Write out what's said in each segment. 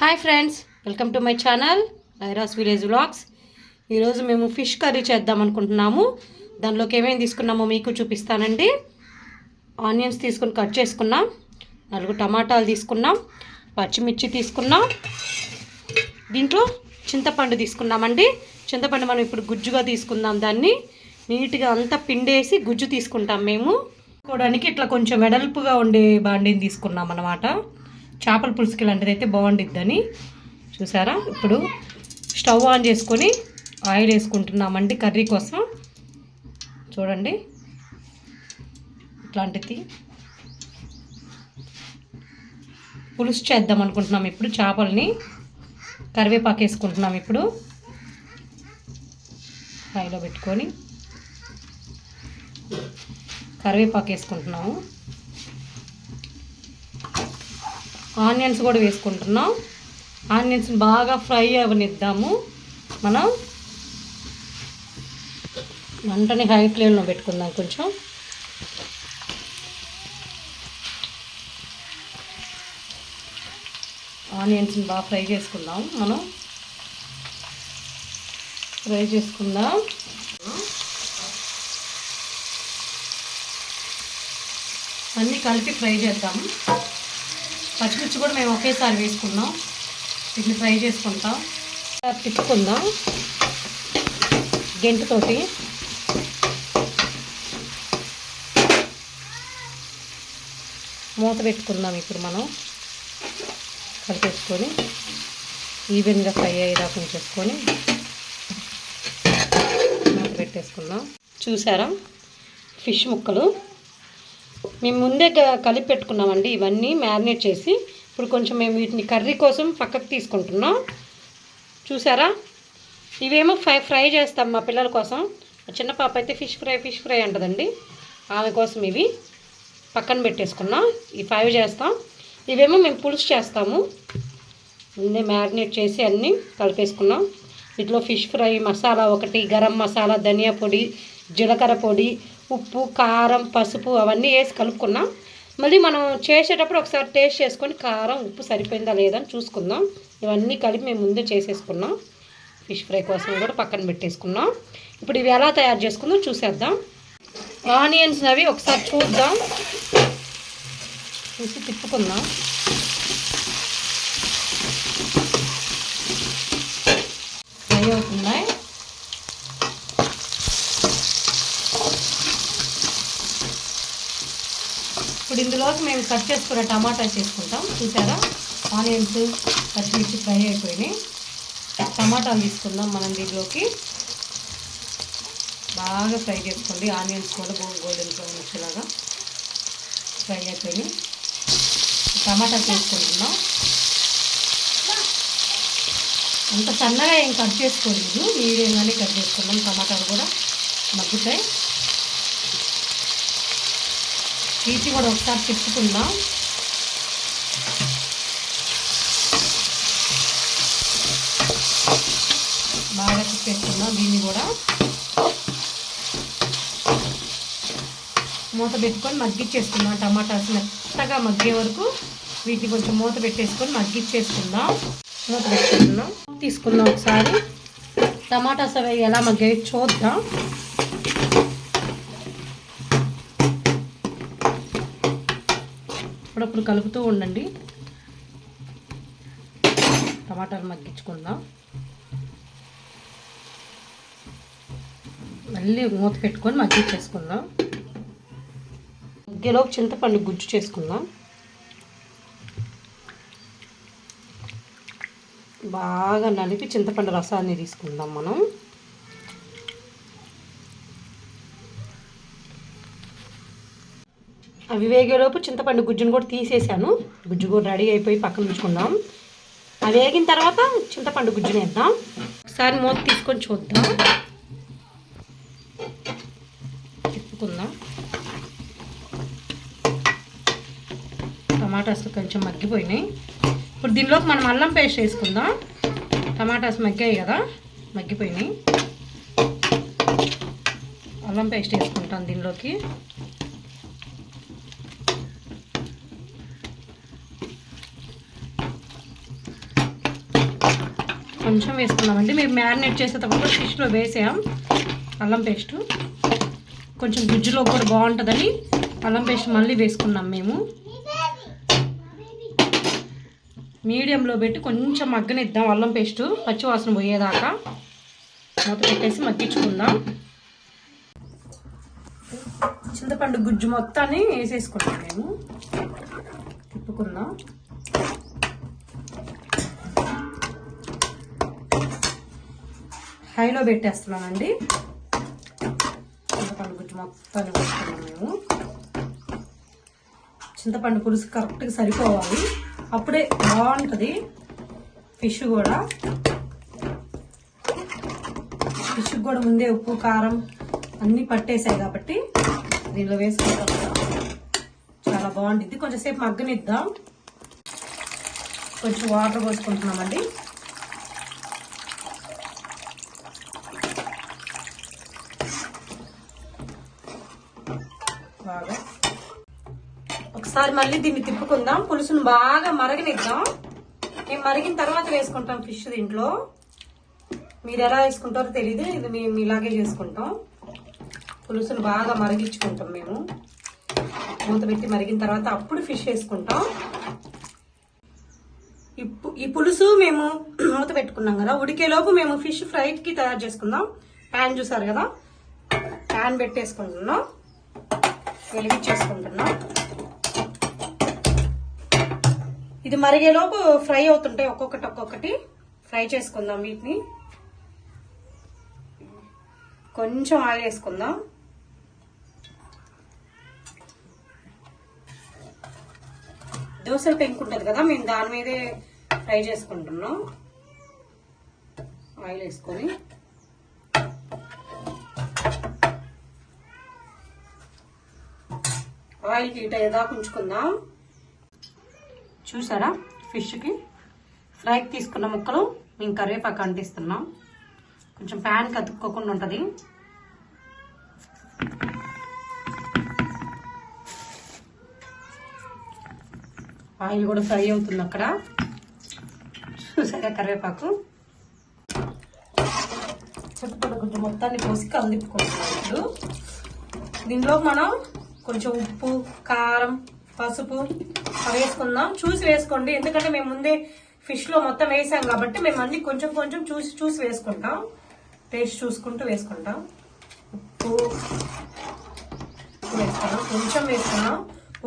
Hi friends welcome to my channel Airas village vlogs ఈరోజు మేము fish curry చేద్దాం అనుకుంటున్నాము. దానిలోకి ఏమేమి తీసుకున్నామో మీకు చూపిస్తానండి. ఆనియన్స్ తీసుకుని కట్ చేసుకున్నాం. నాలుగు టమాటాలు తీసుకున్నాం. పచ్చిమిర్చి తీసుకున్నాం. దీంట్లో చింతపండు తీసుకున్నామండి. చింతపండు మనం ఇప్పుడు గుజ్జుగా తీసుకుందాం దాన్ని. నీట్గా అంతా పిండేసి గుజ్జు తీసుకుంటాం మేము. కోవడానికి ఇట్లా కొంచెం వెడల్పుగా ఉండే బాండీని తీసుకున్నాం అన్నమాట చేపల పులుసుకి లాంటిది అయితే బాగుండిద్దని. చూసారా? ఇప్పుడు స్టవ్ ఆన్ చేసుకొని ఆయిల్ వేసుకుంటున్నామండి కర్రీ కోసం. చూడండి. ఇట్లాంటిది. పులుసు చేద్దాం అనుకుంటున్నాం ఇప్పుడు చేపల్ని. కరివేపాకు వేసుకుంటున్నాం ఇప్పుడు. హైలో పెట్టుకొని. కరివేపాకు వేసుకుంటున్నాము. ఆనియన్స్ కూడా వేసుకుంటున్నాం. ఆనియన్స్ బాగా ఫ్రై అవనిద్దాము. మనం మంటని హై ఫ్లేమ్లో పెట్టుకుందాం కొంచెం. ఆనియన్స్ని బాగా ఫ్రై చేసుకుందాం మనం. ఫ్రై చేసుకుందాం. అన్నీ కలిపి ఫ్రై చేద్దాం. పచ్చిమిర్చి కూడా మేము ఒకేసారి వేసుకున్నాం. వీటిని ఫ్రై చేసుకుంటాం. తిప్పుకుందాం. గెంటుతోటి. మూత పెట్టుకుందాం ఇప్పుడు మనం. కలిపేసుకొని ఈవెన్గా ఫ్రై అయ్యేదాకా చేసుకొని మూత పెట్టేసుకుందాం. చూసారా? ఫిష్ ముక్కలు. మేము ముందే క- కలిపి పెట్టుకున్నామండి ఇవన్నీ మ్యారినేట్ చేసి. ఇప్పుడు కొంచెం మేము వీటిని కర్రీ కోసం పక్కకు తీసుకుంటున్నాం. చూసారా? ఇవేమో ఫ్రై ఫ్రై చేస్తాం మా పిల్లల కోసం. మా చిన్న పాప అయితే ఫిష్ ఫ్రై ఫిష్ ఫ్రై అంటదండి. ఆమె కోసం ఇవి పక్కన పెట్టేసుకున్నాం. ఈ ఫైవ్ చేస్తాం. ఇవేమో మేము పులుసు చేస్తాము. ముందే మ్యారినేట్ చేసి అన్నీ కలిపేసుకున్నాం. వీటిలో ఫిష్ ఫ్రై మసాలా ఒకటి గరం మసాలా ధనియా పొడి జీలకర్ర పొడి ఉప్పు కారం పసుపు అవన్నీ వేసి కలుపుకున్నాం. మళ్ళీ మనం చేసేటప్పుడు ఒకసారి టేస్ట్ చేసుకొని కారం ఉప్పు సరిపోయిందా లేదా అని చూసుకుందాం. ఇవన్నీ కలిపి మేము ముందే చేసేసుకున్నాం. ఫిష్ ఫ్రై కోసం కూడా పక్కన పెట్టేసుకున్నాం. ఇప్పుడు ఇవి ఎలా తయారు చేసుకుందాం చూసేద్దాం. ఆనియన్స్ అవి ఒకసారి చూద్దాం. చూసి తిప్పుకుందాం. ఫ్రై అవుతున్నాయి. ఇప్పుడు ఇందులోకి మేము కట్ చేసుకున్న టమాటా చేసుకుంటాం. చూసారా? ఆనియన్స్ పచ్చిమిర్చి ఫ్రై అయిపోయినాయి. టమాటాలు తీసుకుందాం మనం దీంట్లోకి. బాగా ఫ్రై చేసుకోండి. ఆనియన్స్ కూడా గోల్డెన్ బ్రౌన్ వచ్చేలాగా ఫ్రై అయిపోయినాయి. టమాటా చేసుకుంటున్నాం. అంత సన్నగా ఏం కట్ చేసుకోలేదు. మీడియంగానే కట్ చేసుకున్నాం టమాటాలు కూడా మగ్గుతాయి. తీసి కూడా ఒకసారి తిప్పుకుందాం. బాగా తిప్పేసుకుందాం దీన్ని కూడా. మూత పెట్టుకొని మగ్గిచ్చేసుకుందాం. టమాటాస్ మెత్తగా మగ్గే వరకు వీటిని కొంచెం మూత పెట్టేసుకొని మగ్గిచ్చేసుకుందాం. మూత పెట్టుకుందాం. తీసుకుందాం ఒకసారి. టమాటాస్ అవి ఎలా మగ్గాయి చూద్దాం. అప్పుడప్పుడు కలుపుతూ ఉండండి. టమాటాలు మగ్గించుకుందాం. మళ్ళీ మూత పెట్టుకొని మగ్గించేసుకుందాం మధ్యలోకి చింతపండు గుజ్జు చేసుకుందాం. బాగా నలిపి చింతపండు రసాన్ని తీసుకుందాం మనం. అవి వేగేలోపు చింతపండు గుజ్జును కూడా తీసేసాను. గుజ్జు కూడా రెడీ అయిపోయి పక్కన ఉంచుకుందాం. అవి వేగిన తర్వాత చింతపండు గుజ్జుని వేద్దాం. ఒకసారి మూత తీసుకొని చూద్దాం. తిప్పుకుందాం టమాటాస్ కొంచెం మగ్గిపోయినాయి. ఇప్పుడు దీనిలోకి మనం అల్లం పేస్ట్ వేసుకుందాం. టమాటాస్ మగ్గాయి కదా మగ్గిపోయినాయి. అల్లం పేస్ట్ వేసుకుంటాం దీనిలోకి. కొంచెం వేసుకున్నామండి మేము మ్యారినేట్ చేసేటప్పుడు ఫిష్లో వేసాం అల్లం పేస్ట్. కొంచెం గుజ్జులో కూడా బాగుంటుందని అల్లం పేస్ట్ మళ్ళీ వేసుకున్నాం మేము. మీడియంలో పెట్టి కొంచెం మగ్గనిద్దాం అల్లం పేస్టు. పచ్చివాసన పోయేదాకా. మూత పెట్టేసి మగ్గించుకుందాం. చింతపండు గుజ్జు మొత్తాన్ని వేసేసుకుంటాం మేము. తిప్పుకుందాం. హైలో పెట్టేస్తున్నానండి. చింతపండు గుజ్జు మొత్తాన్ని వేసుకున్నాం మేము చింతపండు పులుసు కరెక్ట్గా సరిపోవాలి. అప్పుడే బాగుంటుంది. ఫిష్ కూడా. ఫిష్ కూడా ముందే ఉప్పు కారం అన్నీ పట్టేసాయి కాబట్టి దీనిలో వేసుకుంటాం చాలా బాగుంటుంది కొంచెంసేపు మగ్గనిద్దాం. కొంచెం వాటర్ పోసుకుంటున్నామండి బాగా ఒకసారి మళ్ళీ దీన్ని తిప్పుకుందాం. పులుసును బాగా మరగనిద్దాం. మేము మరిగిన తర్వాత వేసుకుంటాం ఫిష్ దీంట్లో. మీరు ఎలా వేసుకుంటారో తెలియదు ఇది మేము ఇలాగే చేసుకుంటాం. పులుసును బాగా మరిగించుకుంటాం మేము. మూత పెట్టి మరిగిన తర్వాత అప్పుడు ఫిష్ వేసుకుంటాం. ఈ ఈ పులుసు మేము మూత పెట్టుకున్నాం కదా. ఉడికేలోపు మేము ఫిష్ ఫ్రైకి తయారు చేసుకుందాం. ప్యాన్ చూసారు కదా? ప్యాన్ పెట్టేసుకుంటున్నాం. వెలిగించేసుకుంటున్నాం. ఇది మరిగేలోపు ఫ్రై అవుతుంటాయి ఒక్కొక్కటి ఒక్కొక్కటి. ఫ్రై చేసుకుందాం వీటిని. కొంచెం ఆయిల్ వేసుకుందాం. దోశలు పెంకు ఉంటుంది కదా మేము దాని మీదే ఫ్రై చేసుకుంటున్నాం. ఆయిల్ వేసుకొని. ఆయిల్ హీట్ అయ్యేదాకా ఉంచుకుందాం. చూసారా? ఫిష్కి ఫ్రైకి తీసుకున్న ముక్కలు మేము కరివేపాకు అంటిస్తున్నాం. కొంచెం ప్యాన్ కతుక్కోకుండా ఉంటుంది. ఆయిల్ కూడా ఫ్రై అవుతుంది అక్కడ. చూసారా కరివేపాకు? చుట్టుపక్కల కొంచెం మొత్తాన్ని పోసి కలిదిప్పుకుంటున్నాం ఇప్పుడు. దీనిలో మనం కొంచెం ఉప్పు కారం పసుపు వేసుకుందాం. చూసి వేసుకోండి. ఎందుకంటే మేము ముందే ఫిష్లో మొత్తం వేసాం కాబట్టి మేము అన్ని కొంచెం కొంచెం చూసి చూసి వేసుకుంటాం. టేస్ట్ చూసుకుంటూ వేసుకుంటాం. ఉప్పు వేసుకున్నాం. కొంచెం వేసుకున్నాం.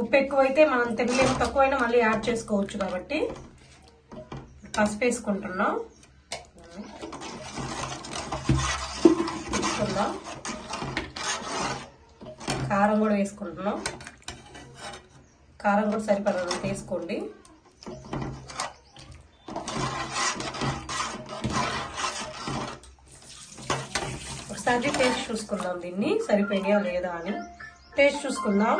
ఉప్పు ఎక్కువైతే మనం తెలియని తక్కువైనా మళ్ళీ యాడ్ చేసుకోవచ్చు కాబట్టి పసుపు వేసుకుంటున్నాం. వేసుకుందాం. కారం కూడా వేసుకుంటున్నాం. కారం కూడా సరిపడంత వేసుకోండి. ఒకసారి టేస్ట్ చూసుకుందాం దీన్ని. సరిపోయినాయా లేదా అని. టేస్ట్ చూసుకుందాం.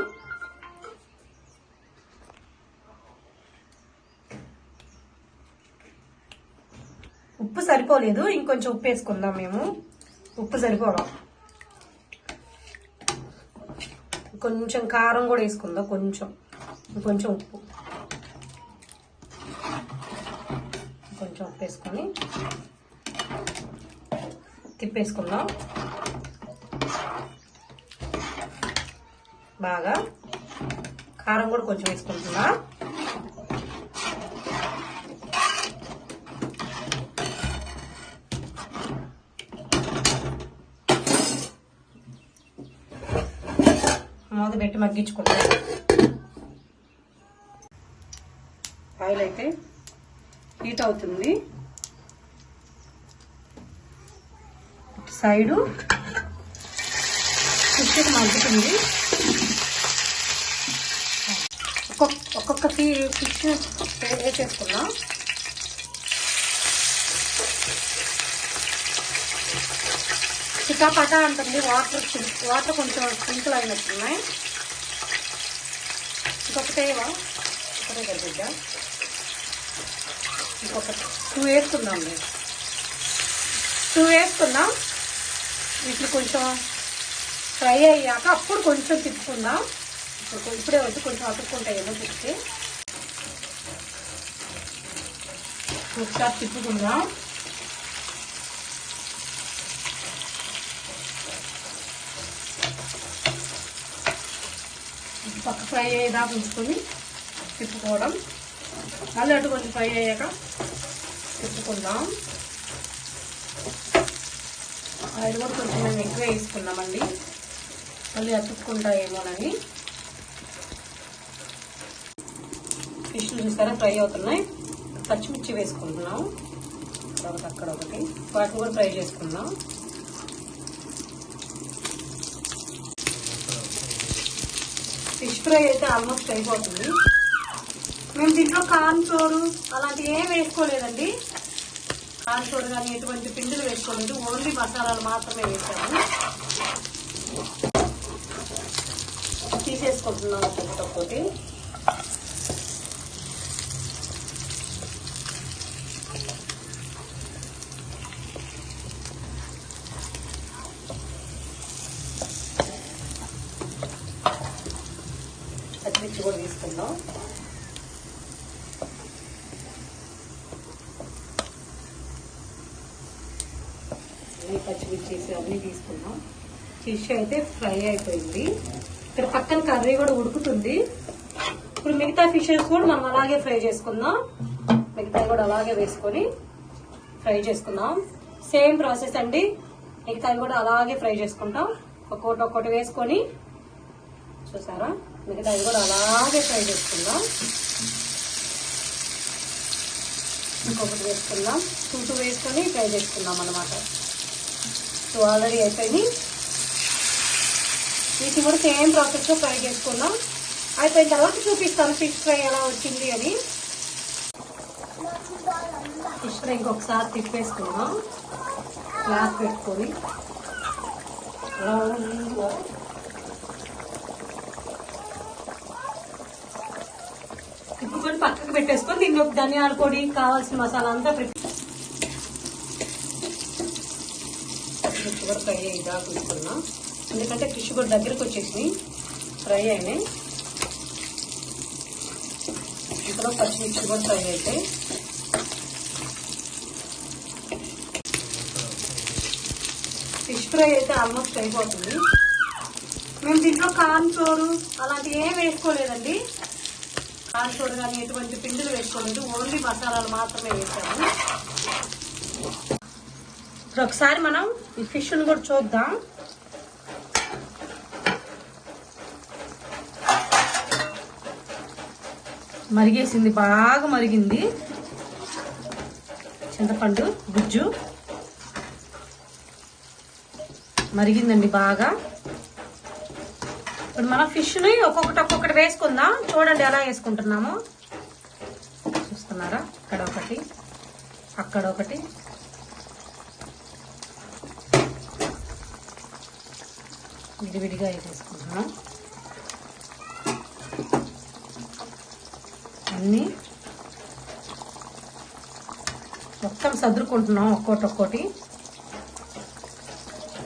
ఉప్పు సరిపోలేదు. ఇంకొంచెం ఉప్పు వేసుకుందాం మేము. ఉప్పు సరిపోదాం కొంచెం కారం కూడా వేసుకుందాం కొంచెం. కొంచెం ఉప్పు. కొంచెం ఉప్పు వేసుకొని తిప్పేసుకుందాం. బాగా కారం కూడా కొంచెం వేసుకుంటున్నా. మూత పెట్టి మగ్గించుకుంటాం ఆయిల్ అయితే హీట్ అవుతుంది. సైడు ఫిష్ మగ్గుతుంది. ఒక్కొక్క ఒక్కొక్క ఫిష్ వేసేసుకున్నాం చికాపట అంటుంది వాటర్ వాటర్ కొంచెం స్ప్రింకిల్ అయినట్టున్నాయి. ఇంకొకటేవా ఒకటే కలిపిద్దాం. ఇంకొక టూ వేసుకుందాం మేము టూ వేసుకుందాం. వీటిని కొంచెం ఫ్రై అయ్యాక అప్పుడు కొంచెం తిప్పుకుందాం. ఇప్పుడు ఇప్పుడే వచ్చి కొంచెం అతుక్కుంటాయి ఏమో తిప్పితే ఒకసారి తిప్పుకుందాం. పక్క ఫ్రై అయ్యేదాకా ఉంచుకొని తిప్పుకోవడం. మళ్ళీ అటు కొంచెం ఫ్రై అయ్యాక తిప్పుకుందాం ఆయిల్ కూడా కొంచెం మేము ఎక్కువ వేసుకున్నామండి. మళ్ళీ అతుక్కుంటాయేమోనని. ఫిష్లు చూసారా? ఫ్రై అవుతున్నాయి. పచ్చిమిర్చి వేసుకుంటున్నాం. ఒకటి అక్కడ ఒకటి. వాటిని కూడా ఫ్రై చేసుకుందాం. ఫిష్ ఫ్రై అయితే ఆల్మోస్ట్ అయిపోతుంది. మేము దీంట్లో కార్న్ చోరు అలాంటివి ఏం వేసుకోలేదండి. కార్న్ చోరు కానీ ఎటువంటి పిండిలు వేసుకోలేదు. ఓన్లీ మసాలాలు మాత్రమే వేసాము. తీసేసుకుంటున్నాం ఒక్కొక్కటి ఒక్కొక్కటి పచ్చిమిర్చి కూడా తీసుకుందాం అన్ని పచ్చిమిర్చి అన్నీ తీసుకున్నాం. ఫిష్ అయితే ఫ్రై అయిపోయింది. ఇక్కడ పక్కన కర్రీ కూడా ఉడుకుతుంది. ఇప్పుడు మిగతా ఫిషెస్ కూడా మనం అలాగే ఫ్రై చేసుకుందాం. మిగతా కూడా అలాగే వేసుకొని ఫ్రై చేసుకుందాం. సేమ్ ప్రాసెస్ అండి. మిగతావి కూడా అలాగే ఫ్రై చేసుకుంటాం. ఒక్కొక్కటి ఒక్కొక్కటి వేసుకొని చూసారా? మిగతా కూడా అలాగే ఫ్రై చేసుకుందాం. ఇంకొకటి వేసుకుందాం. టూ టూ వేసుకొని ఫ్రై చేసుకుందాం అన్నమాట. సో ఆల్రెడీ అయిపోయింది వీటిని కూడా సేమ్ ప్రాసెస్లో ఫ్రై చేసుకుందాం. అయిపోయిన తర్వాత చూపిస్తాను ఫిష్ ఫ్రై ఎలా వచ్చింది అని. ఫిష్ ఫ్రై ఇంకొకసారి తిప్పేసుకుందాం. క్లాత్ పెట్టుకొని. తిప్పుకొని పక్కకు పెట్టేసుకొని దీనిలో ధనియాల పొడి కావాల్సిన మసాలా అంతా ప్రిపేర్ ఫిష్ కూడా ఫ్రై అయ్యిదా తీసుకున్నా. ఎందుకంటే ఫిష్ కూడా దగ్గరకు వచ్చేసి ఫ్రై అయినాయి. ఇందులో పచ్చిమిర్చి కూడా ఫ్రై అవుతాయి ఫిష్ ఫ్రై అయితే ఆల్మోస్ట్ అయిపోతుంది. మేము దీంట్లో కార్న్ చోరు అలాంటివి ఏం వేసుకోలేదండి. కార్న్ చోరు కానీ ఎటువంటి పిండిలు వేసుకోలేదు. ఓన్లీ మసాలాలు మాత్రమే వేసాము. ఇప్పుడు ఒకసారి మనం ఈ ఫిష్ను కూడా చూద్దాం. మరిగేసింది బాగా మరిగింది. చింతపండు గుజ్జు. మరిగిందండి బాగా. ఇప్పుడు మనం ఫిష్ని ఒక్కొక్కటి ఒక్కొక్కటి వేసుకుందాం. చూడండి ఎలా వేసుకుంటున్నాము. చూస్తున్నారా? ఇక్కడ ఒకటి అక్కడ ఒకటి. విడివిడిగా వేసేసుకుంటున్నాం. అన్నీ మొత్తం సదురుకుంటున్నాం ఒక్కోటి ఒక్కోటి.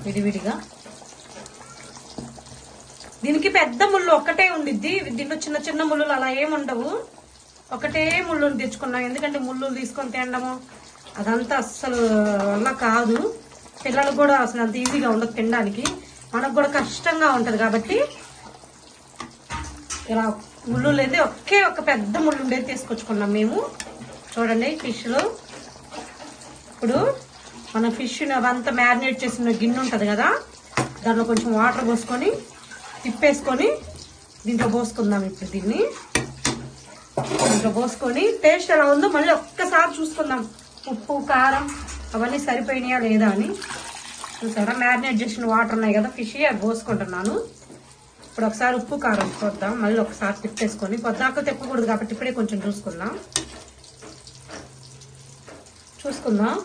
విడివిడిగా. దీనికి పెద్ద ముళ్ళు ఒక్కటే ఉండిద్ది. దీంట్లో చిన్న చిన్న ముళ్ళు అలా ఏమి ఉండవు. ఒకటే ముళ్ళుని తెచ్చుకున్నాం. ఎందుకంటే ముళ్ళు తీసుకొని తినడము అదంతా అస్సలు వల్ల కాదు. పిల్లలు కూడా అసలు అంత ఈజీగా ఉండదు తినడానికి. మనకు కూడా కష్టంగా ఉంటుంది కాబట్టి ఇలా ముళ్ళు అయితే ఒకే ఒక పెద్ద ముళ్ళు ఉండేది తీసుకొచ్చుకున్నాం మేము. చూడండి ఫిష్లో. ఇప్పుడు మన ఫిష్ను అవంతా మ్యారినేట్ చేసిన గిన్నె ఉంటుంది కదా దాంట్లో కొంచెం వాటర్ పోసుకొని తిప్పేసుకొని దీంట్లో పోసుకుందాం ఇప్పుడు దీన్ని. దీంట్లో పోసుకొని టేస్ట్ ఎలా ఉందో మళ్ళీ ఒక్కసారి చూసుకుందాం. ఉప్పు కారం అవన్నీ సరిపోయినాయా లేదా అని. చూసారా? మ్యారినేట్ చేసిన వాటర్ ఉన్నాయి కదా ఫిష్ అవి పోసుకుంటున్నాను. ఇప్పుడు ఒకసారి ఉప్పు కారం చూద్దాం మళ్ళీ ఒకసారి తిప్పేసుకొని పొద్దాక తిప్పకూడదు కాబట్టి ఇప్పుడే కొంచెం చూసుకుందాం. చూసుకుందాం.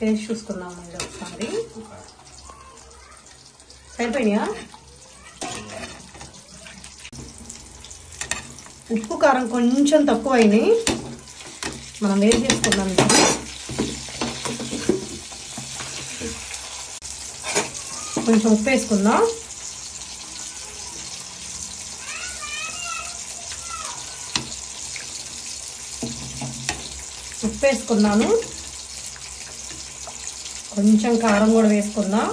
టేస్ట్ చూసుకుందాం మళ్ళీ ఒకసారి. సరిపోయినాయా? ఉప్పు కారం కొంచెం తక్కువ అయినాయి మనం వేసి చేసుకుందాం ఇప్పుడు? కొంచెం ఉప్పు వేసుకుందాం. ఉప్పు వేసుకున్నాను. కొంచెం కారం కూడా వేసుకుందాం.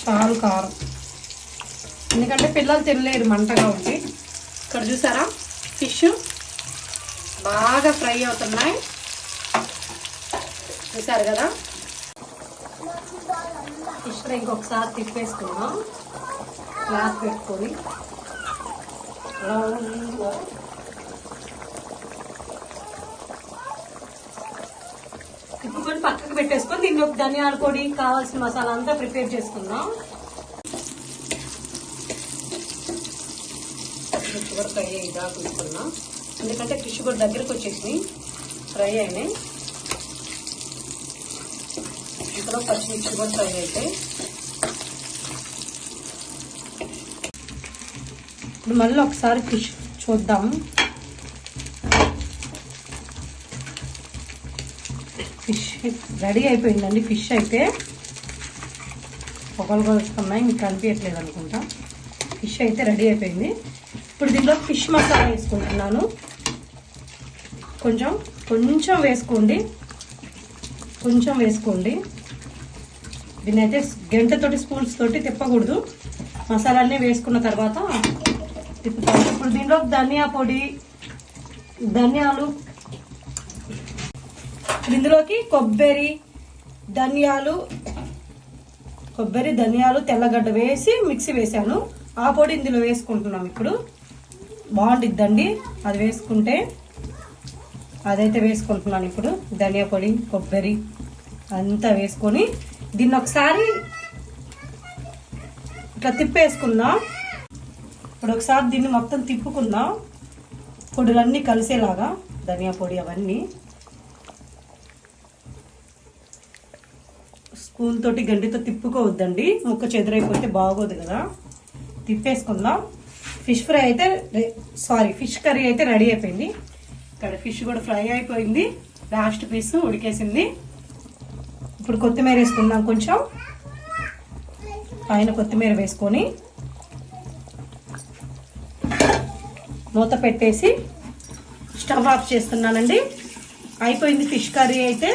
చాలు కారం. ఎందుకంటే పిల్లలు తినలేరు మంటగా ఉంది ఇక్కడ చూసారా? ఫిష్ బాగా ఫ్రై అవుతున్నాయి. చూసారు కదా? ఫిష్ ఫ్రై ఇంకొకసారి తిప్పేసుకుందాం. క్లాత్ పెట్టుకొని. రౌండ్గా తిప్పుకొని పక్కకు పెట్టేసుకొని దీనిలో ధనియాల పొడి కావాల్సిన మసాలా అంతా ప్రిపేర్ చేసుకుందాం. ఫిష్ షుగర్ ఫ్రై అయ్యిదా తీసుకున్నాం ఎందుకంటే ఫిష్ కూడా దగ్గరకు వచ్చేసి ఫ్రై అయినాయి. ఇందులో పచ్చిమిర్చి కూడా ఫ్రై అయితే. ఇప్పుడు మళ్ళీ ఒకసారి ఫిష్ చూద్దాం. ఫిష్ రెడీ అయిపోయిందండి. ఫిష్ అయితే పొగలు కూడా వస్తున్నాయి మీకు కనిపించట్లేదు అనుకుంటా. ఫిష్ అయితే రెడీ అయిపోయింది. ఇప్పుడు దీంట్లో ఫిష్ మసాలా వేసుకుంటున్నాను. కొంచెం కొంచెం వేసుకోండి. కొంచెం వేసుకోండి. దీన్ని అయితే గంటతోటి స్పూన్స్ తోటి తిప్పకూడదు. మసాలాన్ని వేసుకున్న తర్వాత తిప్పుతాను. ఇప్పుడు దీంట్లో ధనియా పొడి ధనియాలు ఇందులోకి కొబ్బరి ధనియాలు కొబ్బరి ధనియాలు తెల్లగడ్డ వేసి మిక్సీ వేసాను ఆ పొడి ఇందులో వేసుకుంటున్నాం ఇప్పుడు. బాగుంటుందండి అది వేసుకుంటే అదైతే వేసుకుంటున్నాను ఇప్పుడు. ధనియా పొడి కొబ్బరి అంతా వేసుకొని దీన్ని ఒకసారి ఇట్లా తిప్పేసుకుందాం. ఇప్పుడు ఒకసారి దీన్ని మొత్తం తిప్పుకుందాం. పొడులన్నీ కలిసేలాగా ధనియా పొడి అవన్నీ. స్పూన్ తోటి గంటితో తిప్పుకోవద్దండి. ముక్క చెదరైపోతే బాగోదు కదా. తిప్పేసుకుందాం. ఫిష్ ఫ్రై అయితే సారీ ఫిష్ కర్రీ అయితే రెడీ అయిపోయింది. ఇక్కడ ఫిష్ కూడా ఫ్రై అయిపోయింది. లాస్ట్ పీస్ ఉడికేసింది. ఇప్పుడు కొత్తిమీర వేసుకుందాం కొంచెం. పైన కొత్తిమీర వేసుకొని మూత పెట్టేసి స్టవ్ ఆఫ్ చేస్తున్నానండి. అయిపోయింది ఫిష్ కర్రీ అయితే.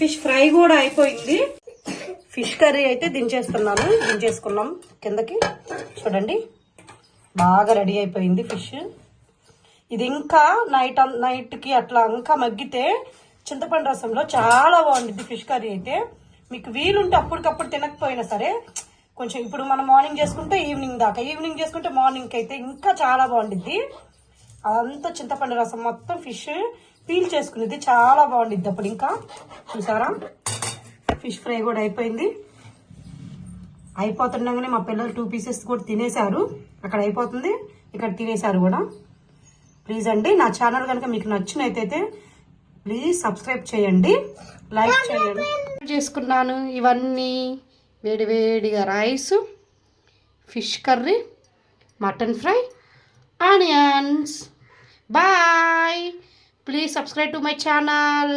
ఫిష్ ఫ్రై కూడా అయిపోయింది. ఫిష్ కర్రీ అయితే దించేస్తున్నాను. దించేసుకున్నాం కిందకి. చూడండి. బాగా రెడీ అయిపోయింది ఫిష్. ఇది ఇంకా నైట్ నైట్కి అట్లా ఇంకా మగ్గితే చింతపండు రసంలో చాలా బాగుంటుంది ఫిష్ కర్రీ అయితే. మీకు వీలుంటే అప్పటికప్పుడు తినకపోయినా సరే కొంచెం ఇప్పుడు మనం మార్నింగ్ చేసుకుంటే ఈవినింగ్ దాకా. ఈవినింగ్ చేసుకుంటే మార్నింగ్కి అయితే ఇంకా చాలా బాగుండిద్ది. అదంతా చింతపండు రసం మొత్తం ఫిష్ పీల్ చేసుకునేది. చాలా బాగుండిద్ది అప్పుడు ఇంకా. చూసారా? ఫిష్ ఫ్రై కూడా అయిపోయింది. అయిపోతుండగానే మా పిల్లలు టూ పీసెస్ కూడా తినేశారు. అక్కడ అయిపోతుంది. ఇక్కడ తినేశారు కూడా. ప్లీజ్ అండి నా ఛానల్ కనుక మీకు నచ్చినట్టయితే ప్లీజ్ సబ్స్క్రైబ్ చేయండి. లైక్ చేయండి. చేసుకున్నాను. ఇవన్నీ వేడివేడిగా rice fish curry mutton fry onions bye please subscribe to my channel